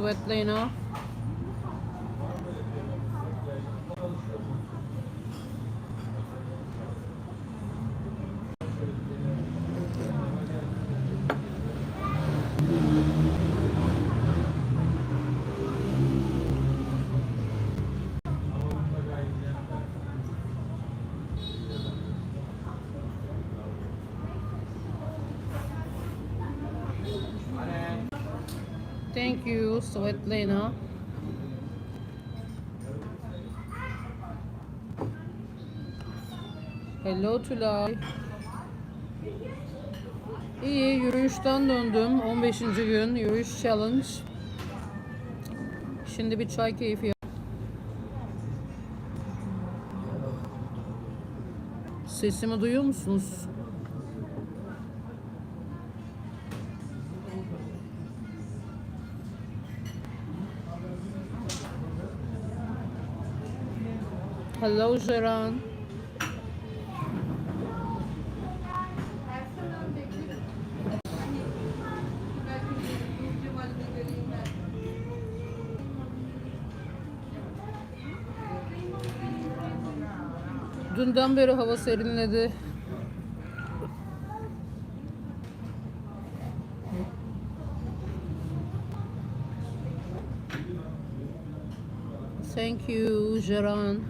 you, Svetlana. You, Svetlana. Hello Tülay. İyi, yürüyüşten döndüm. 15. gün yürüyüş challenge. Şimdi bir çay keyfi yap. Sesimi duyuyor musunuz? Hello Jeran. Dünden beri hava serinledi. Thank you, Jeran.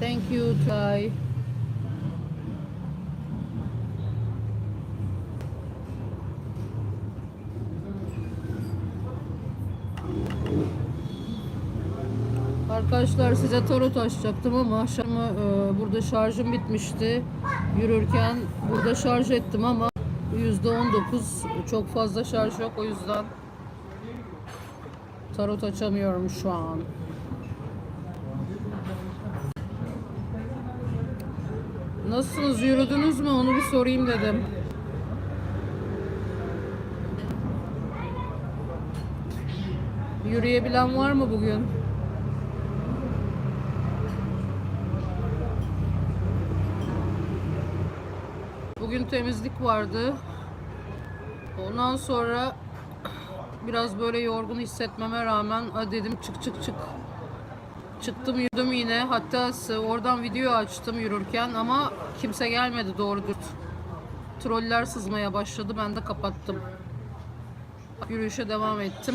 Thank you, Ty. Arkadaşlar size tarot açacaktım ama akşam e, burada şarjım bitmişti. Yürürken burada şarj ettim ama %19 çok fazla şarj yok o yüzden tarot açamıyorum şu an. Nasılsınız? Yürüdünüz mü? Onu bir sorayım dedim. Yürüyebilen var mı bugün? Bugün temizlik vardı. Ondan sonra biraz böyle yorgun hissetmeme rağmen "Hadi dedim çık çık çık. Çıktım yürüdüm yine. Hatta oradan video açtım yürürken ama kimse gelmedi doğru düz. Troller sızmaya başladı. Ben de kapattım. Yürüyüşe devam ettim.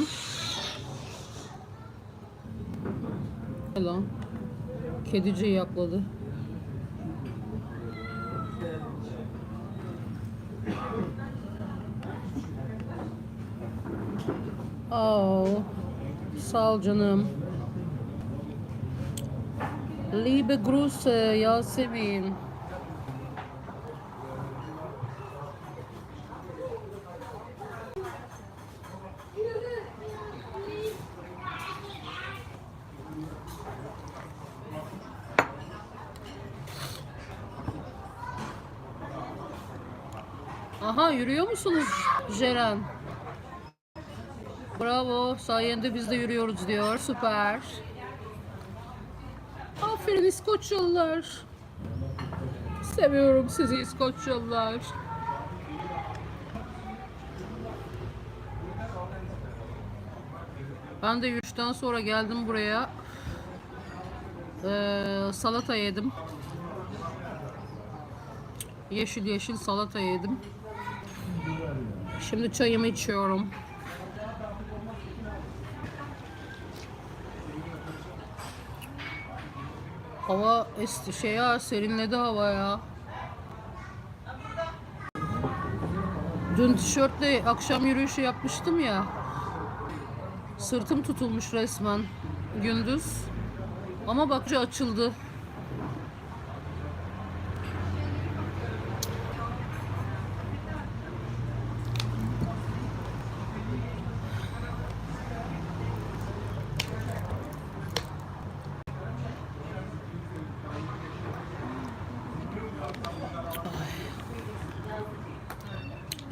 Lan. Kedici yakladı. Oh, sağ ol canım. Liebe Grüße, Yasemin. Aha yürüyor musunuz Ceren? Bravo sayende biz de yürüyoruz diyor süper. Aferin İskoçyalılar. Seviyorum sizi İskoçyalılar. Ben de yürüyüşten sonra geldim buraya. Ee, salata yedim. Yeşil yeşil salata yedim. Şimdi çayımı içiyorum. Hava esti şey ya serinledi hava ya. Dün tişörtle akşam yürüyüşü yapmıştım ya. Sırtım tutulmuş resmen gündüz. Ama bakça açıldı.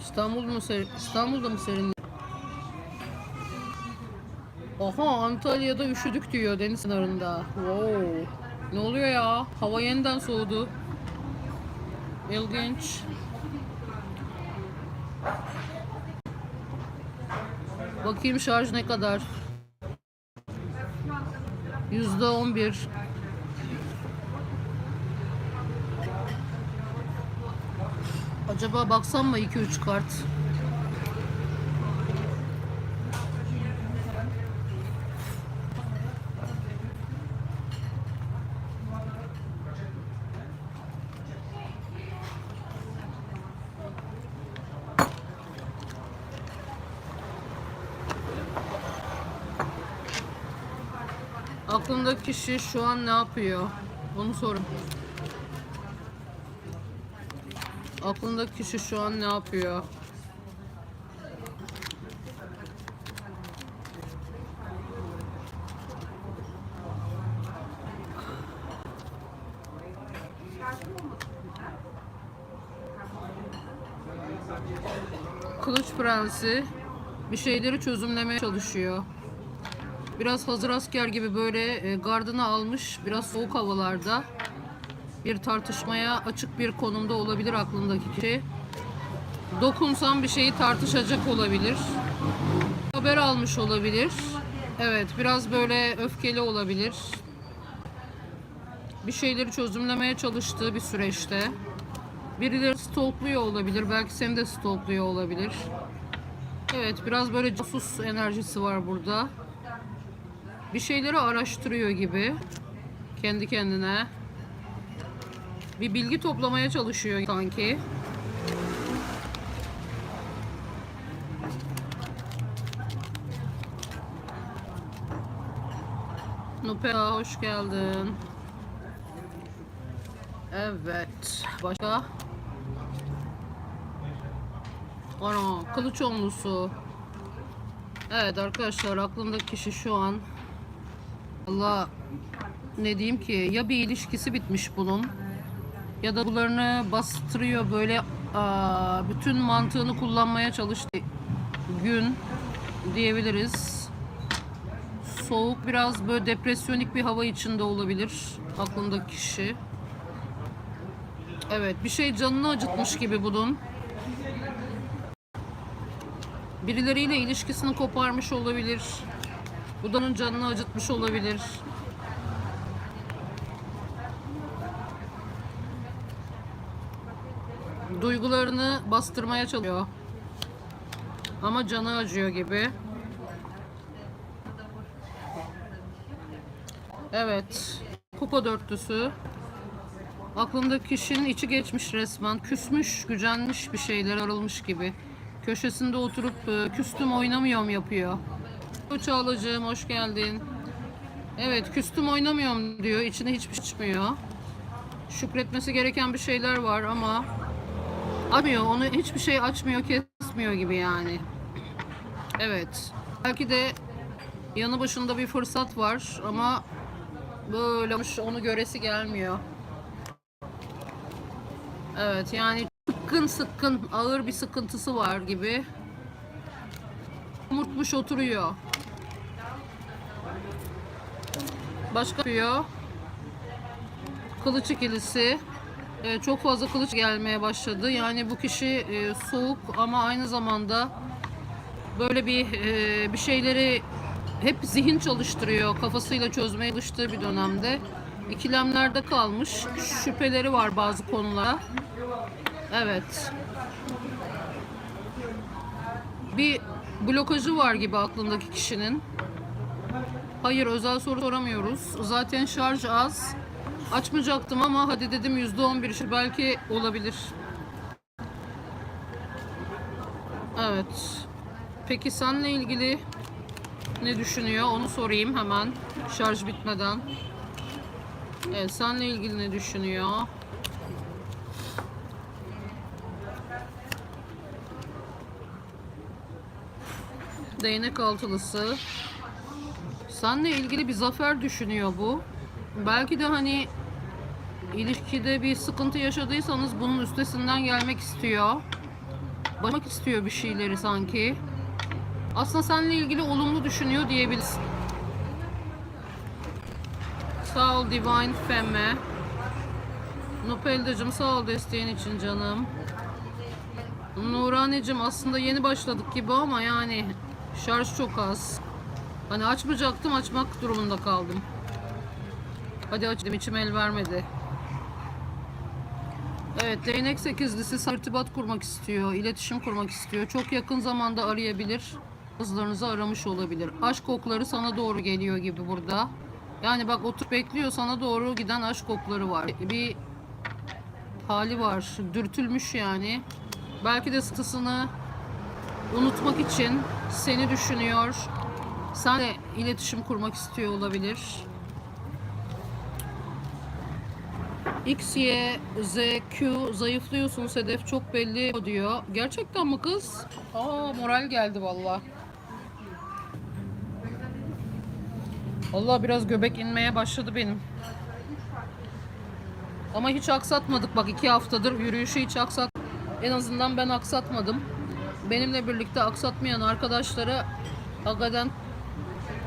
İstanbul mu ser İstanbul'da mı serin? Aha Antalya'da üşüdük diyor deniz kenarında. Wow. Ne oluyor ya? Hava yeniden soğudu. İlginç. Bakayım şarj ne kadar. Yüzde on bir. Acaba baksam mı 2-3 kart? Aklındaki kişi şu an ne yapıyor? Onu sorun. Aklındaki kişi şu an ne yapıyor? Kılıç Prensi bir şeyleri çözümlemeye çalışıyor. Biraz hazır asker gibi böyle e, gardını almış, biraz soğuk havalarda bir tartışmaya açık bir konumda olabilir aklındaki kişi. Dokunsam bir şeyi tartışacak olabilir. Haber almış olabilir. Evet, biraz böyle öfkeli olabilir. Bir şeyleri çözümlemeye çalıştığı bir süreçte. Birileri stalkluyor olabilir. Belki seni de stalkluyor olabilir. Evet, biraz böyle casus enerjisi var burada. Bir şeyleri araştırıyor gibi. Kendi kendine. Bir bilgi toplamaya çalışıyor sanki. Nupea hoş geldin. Evet. Başka? Ana kılıç onlusu. Evet arkadaşlar aklımdaki kişi şu an Allah ne diyeyim ki ya bir ilişkisi bitmiş bunun ya da bularını bastırıyor böyle bütün mantığını kullanmaya çalıştı gün diyebiliriz. Soğuk biraz böyle depresyonik bir hava içinde olabilir aklındaki kişi. Evet bir şey canını acıtmış gibi bunun. Birileriyle ilişkisini koparmış olabilir. Bu da onun canını acıtmış olabilir. Duygularını bastırmaya çalışıyor. Ama canı acıyor gibi. Evet. Kupa dörtlüsü. Aklımdaki kişinin içi geçmiş resmen. Küsmüş, gücenmiş bir şeyler arılmış gibi. Köşesinde oturup e, küstüm oynamıyorum yapıyor. Çağlacığım hoş geldin. Evet küstüm oynamıyorum diyor. İçine hiçbir şey çıkmıyor. Şükretmesi gereken bir şeyler var ama açmıyor. Onu hiçbir şey açmıyor, kesmiyor gibi yani. Evet. Belki de yanı başında bir fırsat var ama böyle onu göresi gelmiyor. Evet yani sıkkın sıkkın ağır bir sıkıntısı var gibi. Umutmuş oturuyor. Başka yapıyor. Kılıç ikilisi. Ee, çok fazla kılıç gelmeye başladı. Yani bu kişi e, soğuk ama aynı zamanda böyle bir e, bir şeyleri hep zihin çalıştırıyor. Kafasıyla çözmeye çalıştığı bir dönemde. İkilemlerde kalmış. Şüpheleri var bazı konulara. Evet. Bir blokajı var gibi aklındaki kişinin. Hayır özel soru soramıyoruz. Zaten şarj az. Açmayacaktım ama hadi dedim %11 işi belki olabilir. Evet. Peki senle ilgili ne düşünüyor onu sorayım hemen şarj bitmeden. Evet senle ilgili ne düşünüyor? Değnek altılısı. Seninle ilgili bir zafer düşünüyor bu. Belki de hani ilişkide bir sıkıntı yaşadıysanız bunun üstesinden gelmek istiyor. Başlamak istiyor bir şeyleri sanki. Aslında seninle ilgili olumlu düşünüyor diyebiliriz. Sağ ol Divine Femme. Nupeldacım sağ ol desteğin için canım. Nuranecim aslında yeni başladık gibi ama yani şarj çok az. Hani açmayacaktım açmak durumunda kaldım. Hadi açtım içim el vermedi. Evet değnek sekizlisi irtibat kurmak istiyor, iletişim kurmak istiyor. Çok yakın zamanda arayabilir. Hızlarınızı aramış olabilir. Aşk kokları sana doğru geliyor gibi burada. Yani bak oturup bekliyor sana doğru giden aşk kokları var. Bir hali var. Dürtülmüş yani. Belki de sıtısını unutmak için seni düşünüyor. Sen de iletişim kurmak istiyor olabilir. X, Y, Z, Q zayıflıyorsun Sedef çok belli diyor. Gerçekten mi kız? Aa moral geldi valla. Valla biraz göbek inmeye başladı benim. Ama hiç aksatmadık bak iki haftadır yürüyüşü hiç aksat. En azından ben aksatmadım. Benimle birlikte aksatmayan arkadaşlara hakikaten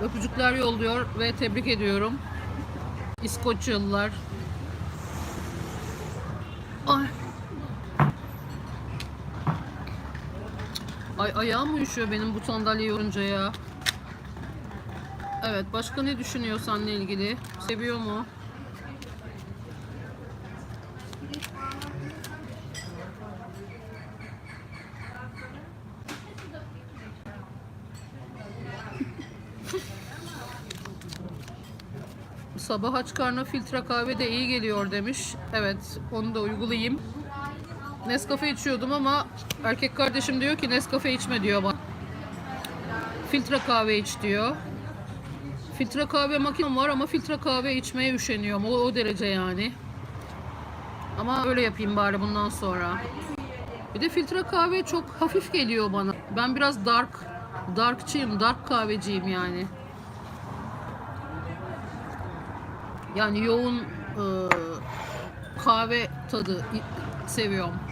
öpücükler yolluyor ve tebrik ediyorum. İskoçyalılar. Ay ayağım uyuşuyor benim bu sandalye yorunca ya. Evet başka ne düşünüyor seninle ilgili? Seviyor mu? Sabah aç karnına filtre kahve de iyi geliyor demiş. Evet onu da uygulayayım. Nescafe içiyordum ama erkek kardeşim diyor ki Nescafe içme diyor bana. Filtre kahve iç diyor. Filtre kahve makinem var ama filtre kahve içmeye üşeniyorum. O, o derece yani. Ama öyle yapayım bari bundan sonra. Bir de filtre kahve çok hafif geliyor bana. Ben biraz dark, darkçıyım, dark kahveciyim yani. Yani yoğun e, kahve tadı seviyorum.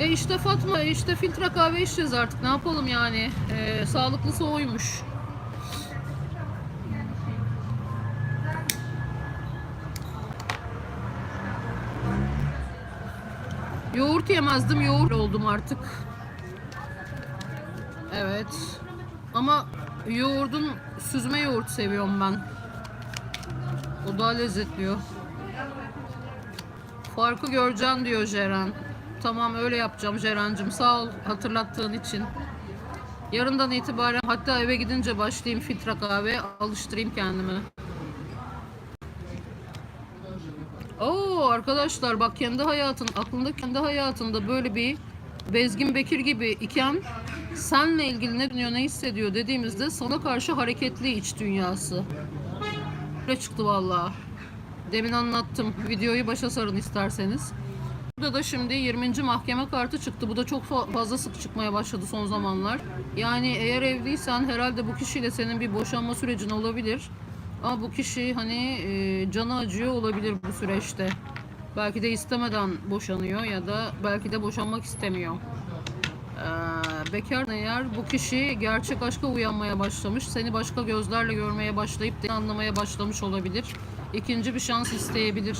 E işte Fatma işte filtre kahve içeceğiz artık ne yapalım yani. E, sağlıklısı oymuş. Yoğurt yemezdim yoğurt oldum artık. Evet. Ama yoğurdun süzme yoğurt seviyorum ben. O daha lezzetli. Farkı göreceksin diyor Ceren. Tamam öyle yapacağım Ceren'cim. Sağ ol hatırlattığın için. Yarından itibaren hatta eve gidince başlayayım filtre kahve alıştırayım kendimi. Oo arkadaşlar bak kendi hayatın aklında kendi hayatında böyle bir Bezgin Bekir gibi iken senle ilgili ne düşünüyor ne hissediyor dediğimizde sana karşı hareketli iç dünyası. Böyle çıktı vallahi. Demin anlattım. Videoyu başa sarın isterseniz. Burada da şimdi 20. mahkeme kartı çıktı. Bu da çok fa- fazla sık çıkmaya başladı son zamanlar. Yani eğer evliysen herhalde bu kişiyle senin bir boşanma sürecin olabilir. Ama bu kişi hani e, canı acıyor olabilir bu süreçte. Belki de istemeden boşanıyor ya da belki de boşanmak istemiyor. Ee, bekar eğer bu kişi gerçek aşka uyanmaya başlamış, seni başka gözlerle görmeye başlayıp de anlamaya başlamış olabilir. İkinci bir şans isteyebilir.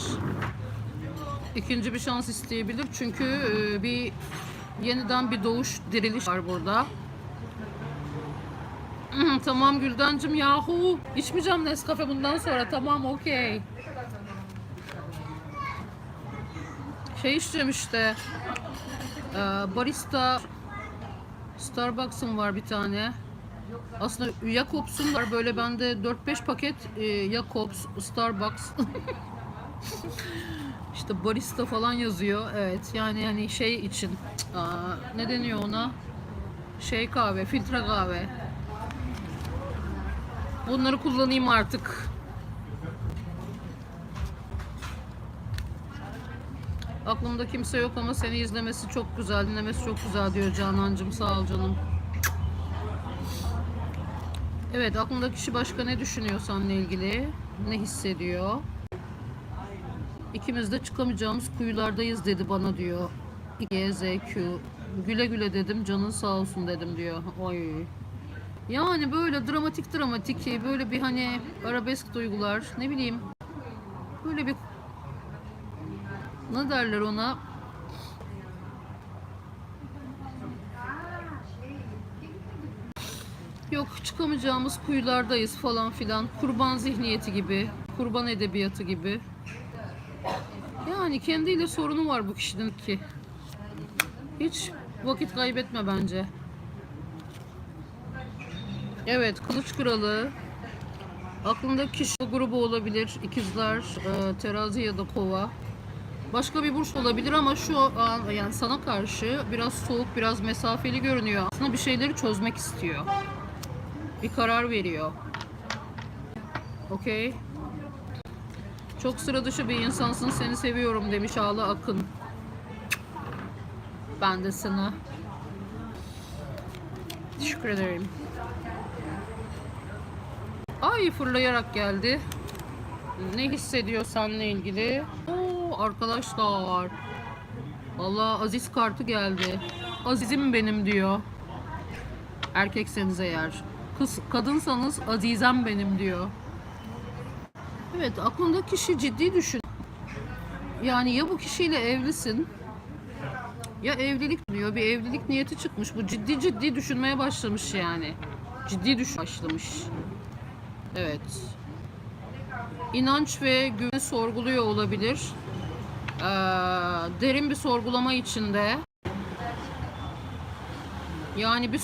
İkinci bir şans isteyebilir çünkü e, bir yeniden bir doğuş, diriliş var burada. Tamam Güldencim yahu içmeyeceğim Nescafe bundan sonra tamam okey. Şey içeceğim işte e, barista Starbucks'ın var bir tane. Aslında Jacobs'un var böyle bende 4-5 paket e, Jacobs, Starbucks. işte barista falan yazıyor. Evet yani hani şey için aa, ne deniyor ona? Şey kahve, filtre kahve. Bunları kullanayım artık. Aklımda kimse yok ama seni izlemesi çok güzel, dinlemesi çok güzel diyor Canancım. Sağ ol canım. Evet, aklındaki kişi başka ne düşünüyor seninle ilgili? Ne hissediyor? İkimiz de çıkamayacağımız kuyulardayız dedi bana diyor. Y, Z, Q. Güle güle dedim canın sağ olsun dedim diyor. Oy. Yani böyle dramatik dramatik böyle bir hani arabesk duygular ne bileyim böyle bir ne derler ona Yok çıkamayacağımız kuyulardayız falan filan. Kurban zihniyeti gibi, kurban edebiyatı gibi. Yani kendiyle sorunu var bu kişinin ki. Hiç vakit kaybetme bence. Evet, Kılıç Kralı. Aklındaki kişi grubu olabilir. İkizler, e, terazi ya da kova. Başka bir burç olabilir ama şu an yani sana karşı biraz soğuk, biraz mesafeli görünüyor. Aslında bir şeyleri çözmek istiyor. Bir karar veriyor. Okey. Çok sıra dışı bir insansın, seni seviyorum demiş Ağla Akın. Ben de sana. Teşekkür ederim. Ay fırlayarak geldi. Ne hissediyor seninle ilgili? Oo arkadaşlar. Valla Aziz kartı geldi. Azizim benim diyor. Erkekseniz eğer. Kız, kadınsanız Azizem benim diyor. Evet aklındaki kişi ciddi düşün. Yani ya bu kişiyle evlisin ya evlilik diyor. Bir evlilik niyeti çıkmış. Bu ciddi ciddi düşünmeye başlamış yani. Ciddi düşün başlamış. Evet. İnanç ve güveni sorguluyor olabilir. Ee, derin bir sorgulama içinde. Yani bir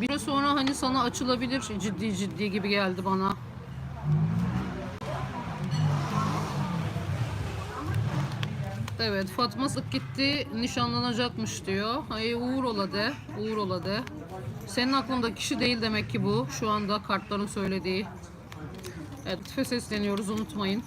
bir sonra hani sana açılabilir ciddi ciddi gibi geldi bana. Evet Fatma Sık gitti nişanlanacakmış diyor. Ay uğur ola de. Uğur ola de. Senin aklında kişi değil demek ki bu. Şu anda kartların söylediği. Evet sesleniyoruz unutmayın.